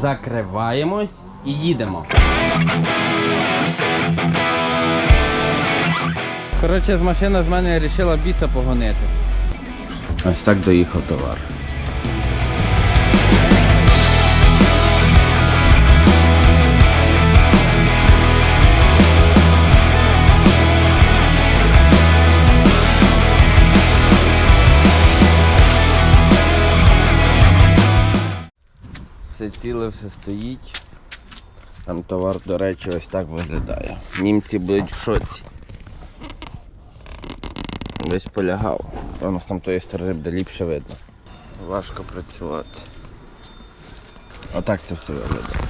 закриваємось і їдемо. Коротше, з машина з мене вирішила біса погонити. Ось так доїхав товар. Все ціле, все стоїть. Там товар, до речі, ось так виглядає. Німці будуть в шоці. Десь полягав. Певно, з там тої сторони буде ліпше видно. Важко працювати. Отак це все виглядає.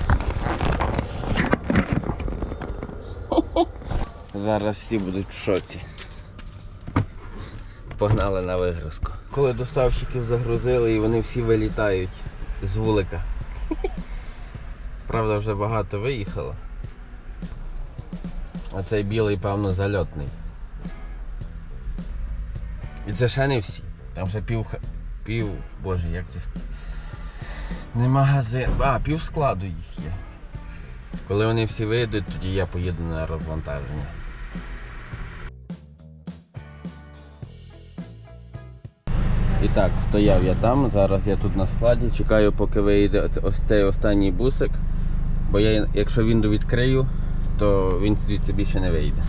Зараз всі будуть в шоці. Погнали на вигрузку. Коли доставщиків загрузили і вони всі вилітають з вулика. Правда, вже багато виїхало. А цей білий, певно, зальотний. І це ще не всі. Там вже пів. пів. Боже, як це. Не магазин. А, пів складу їх є. Коли вони всі вийдуть, тоді я поїду на розвантаження. Так, стояв я там, зараз я тут на складі, чекаю, поки вийде ось цей останній бусик. Бо я, якщо він відкрию, то він звідси більше не вийде.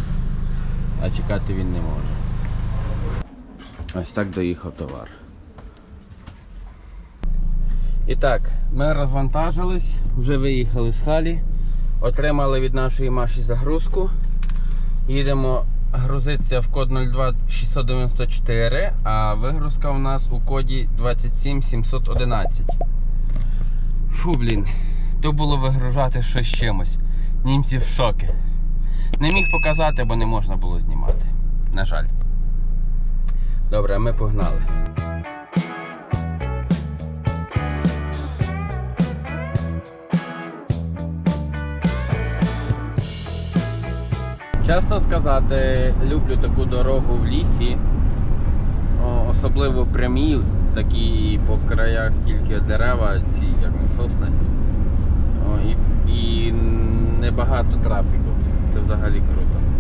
А чекати він не може. Ось так доїхав товар. І так, ми розвантажились, вже виїхали з халі, отримали від нашої Маші загрузку. Їдемо грузитися в код 02694, а вигрузка у нас у коді 27711. Фу, блін, то було вигружати щось чимось. Німці в шокі. Не міг показати, бо не можна було знімати. На жаль. Добре, ми погнали. Чесно сказати, люблю таку дорогу в лісі, особливо прямі, такі по краях тільки дерева, ці як не сосни. І, і небагато трафіку. Це взагалі круто.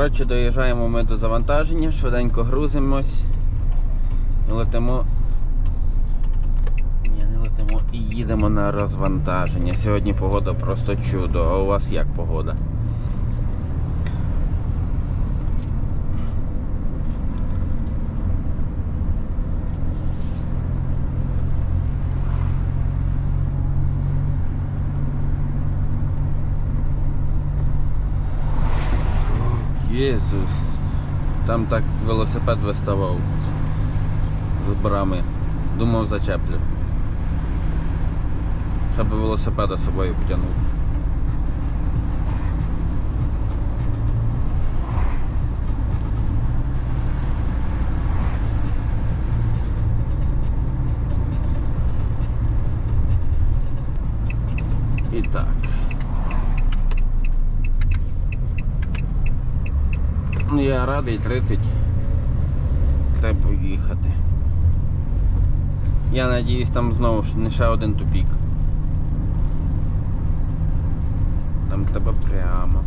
Коротше, доїжджаємо ми до завантаження, швиденько грузимось. Летимо. Ні, не летимо і їдемо на розвантаження. Сьогодні погода просто чудо. А у вас як погода? Єзус. Там так велосипед виставав з брами. Думав зачеплю. Щоб велосипеда з собою потягнув. І так. Ну, Я радий 30. Треба їхати. Я надіюсь, там знову ж не ще один тупік. Нам треба прямо.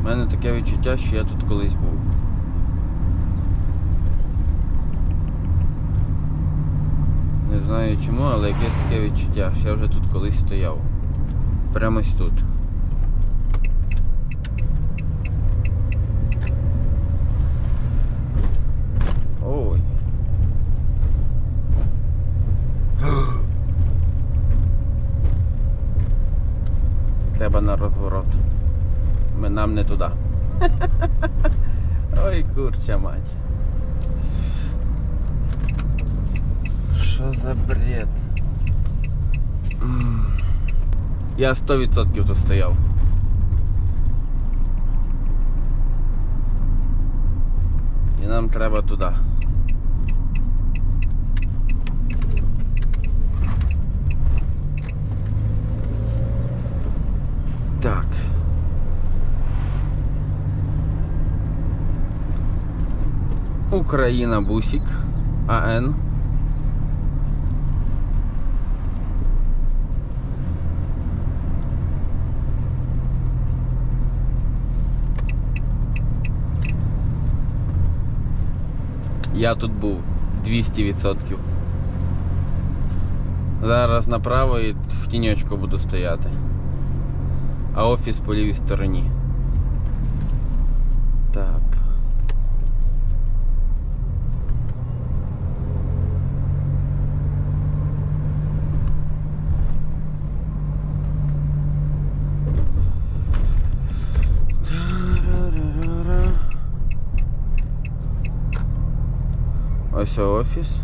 У мене таке відчуття, що я тут колись був. Не знаю чому, але якесь таке відчуття, що я вже тут колись стояв. Прямо тут. Ой. Треба на розворот. Ми нам не туди. Ой, курча мать. Що за бред? Я 100% тут стояв. І нам треба туди. Так. Україна бусик. АН. Я тут був 200%. Зараз направо і в тіньочку буду стояти. А офіс по лівій стороні. Так. Та-ра-ра-ра-ра. Ось офіс.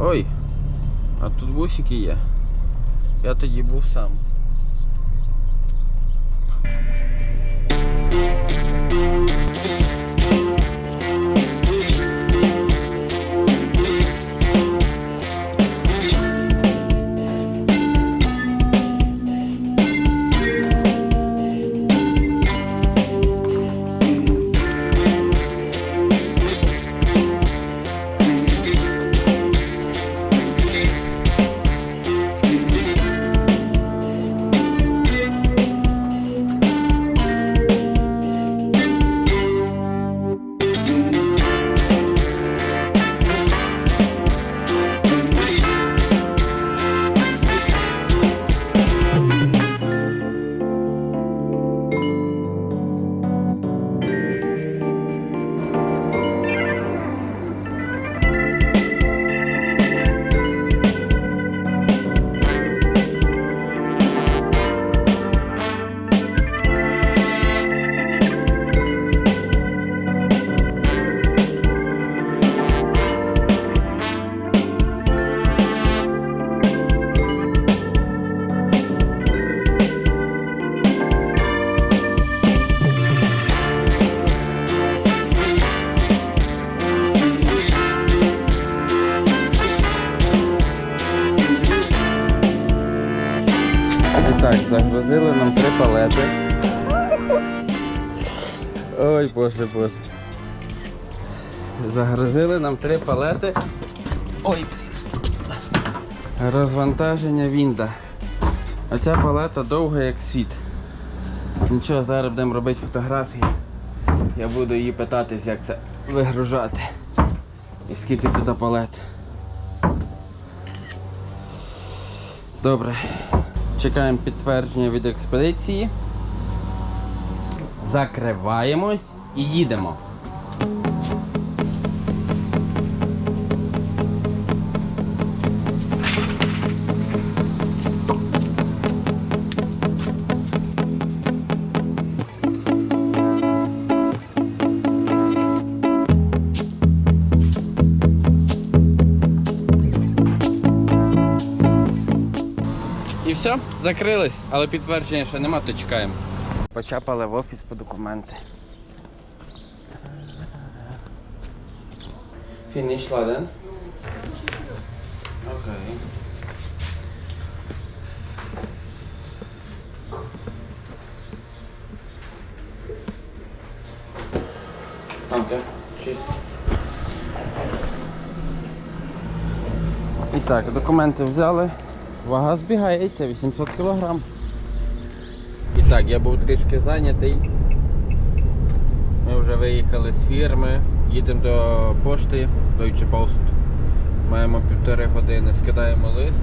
Ой, а тут бусики. Я тоді був сам. Так, загрузили нам три палети. Ой, боже, боже. Загрузили нам три палети. Ой. Розвантаження вінда. Оця палета довга як світ. Нічого, зараз будемо робити фотографії. Я буду її питатись, як це вигружати. І скільки тут палет. Добре. Чекаємо підтвердження від експедиції. Закриваємось і їдемо. Все, закрились, але підтвердження ще нема, то чекаємо. Почапали в офіс по документи. Finish ладен? Окей. Tschüss. І так, документи взяли. Вага збігається 800 кг. І так, я був трішки зайнятий. Ми вже виїхали з фірми, їдемо до пошти Deutsche Post. Маємо півтори години, скидаємо лист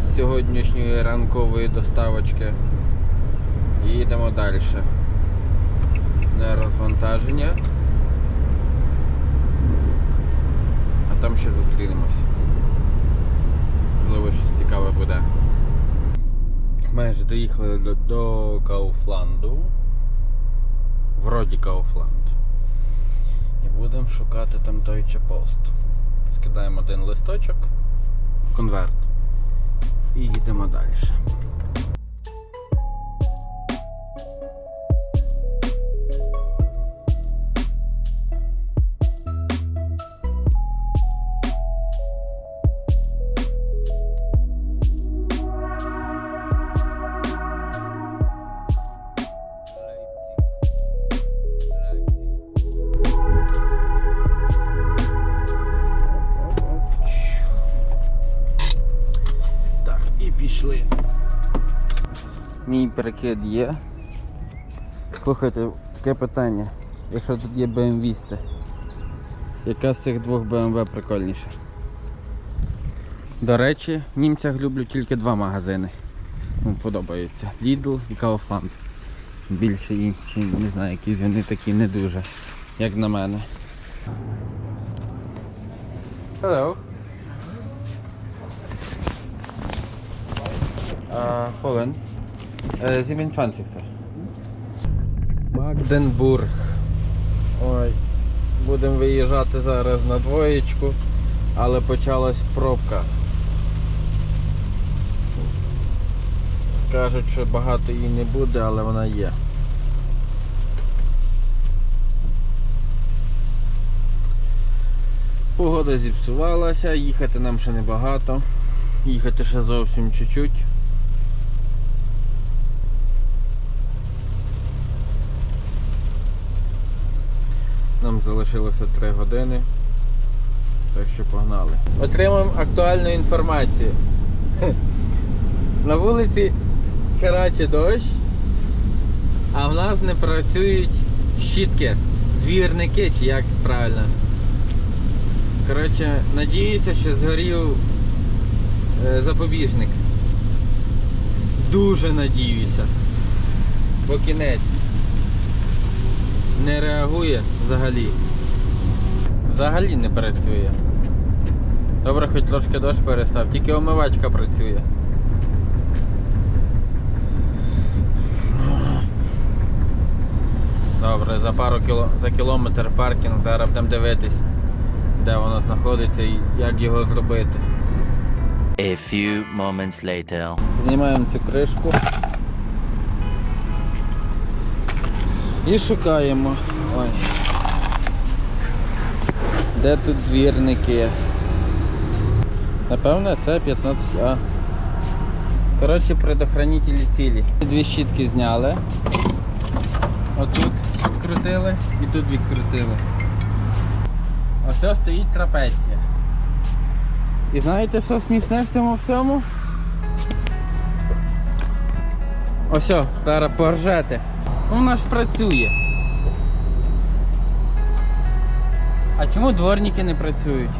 з сьогоднішньої ранкової доставочки і їдемо далі. На розвантаження. А там ще зустрінемось. Можливо, щось цікаве буде. Майже доїхали до, до Кауфланду. Вроді Кауфланд. І будемо шукати там той чепост. Скидаємо один листочок, конверт. І їдемо далі. Мій перекид є. Слухайте, таке питання. Якщо тут є BMW, яка з цих двох BMW прикольніша? До речі, німцях люблю тільки два магазини. Мені подобаються. Lidl і Kaufland. Більше інші, не знаю, якісь вони такі не дуже, як на мене. Hello. Uh, Polen. Uh, 27. Магденбург. Ой. Будемо виїжджати зараз на двоєчку, але почалась пробка. Кажуть, що багато її не буде, але вона є. Погода зіпсувалася, їхати нам ще небагато. Їхати ще зовсім чуть-чуть. Нам залишилося 3 години. Так що погнали. Отримуємо актуальну інформацію. На вулиці хераче дощ, а в нас не працюють щітки, двірники, чи як правильно. Коротше, надіюся, що згорів е, запобіжник. Дуже надіюся. Бо кінець не реагує взагалі. Взагалі не працює. Добре, хоч трошки дощ перестав, тільки омивачка працює. Добре, за пару кіло... за кілометр паркінг, зараз будемо дивитись, де воно знаходиться і як його зробити. A few moments later. Знімаємо цю кришку. І шукаємо. Ой. Де тут двірники? Напевно, це 15А. Коротше, предохранителі цілі. Дві щітки зняли. Отут відкрутили і тут відкрутили. Ось стоїть трапеція. І знаєте, що смішне в цьому всьому? Ось, зараз поржете. Вона ж працює. А чому дворники не працюють?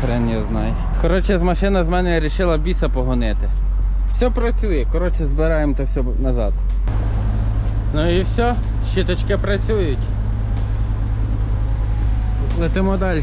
Хрен я знаю. Коротше, з машина з мене вирішила біса погонити. Все працює, коротше, збираємо то все назад. Ну і все, щиточки працюють. Летимо далі.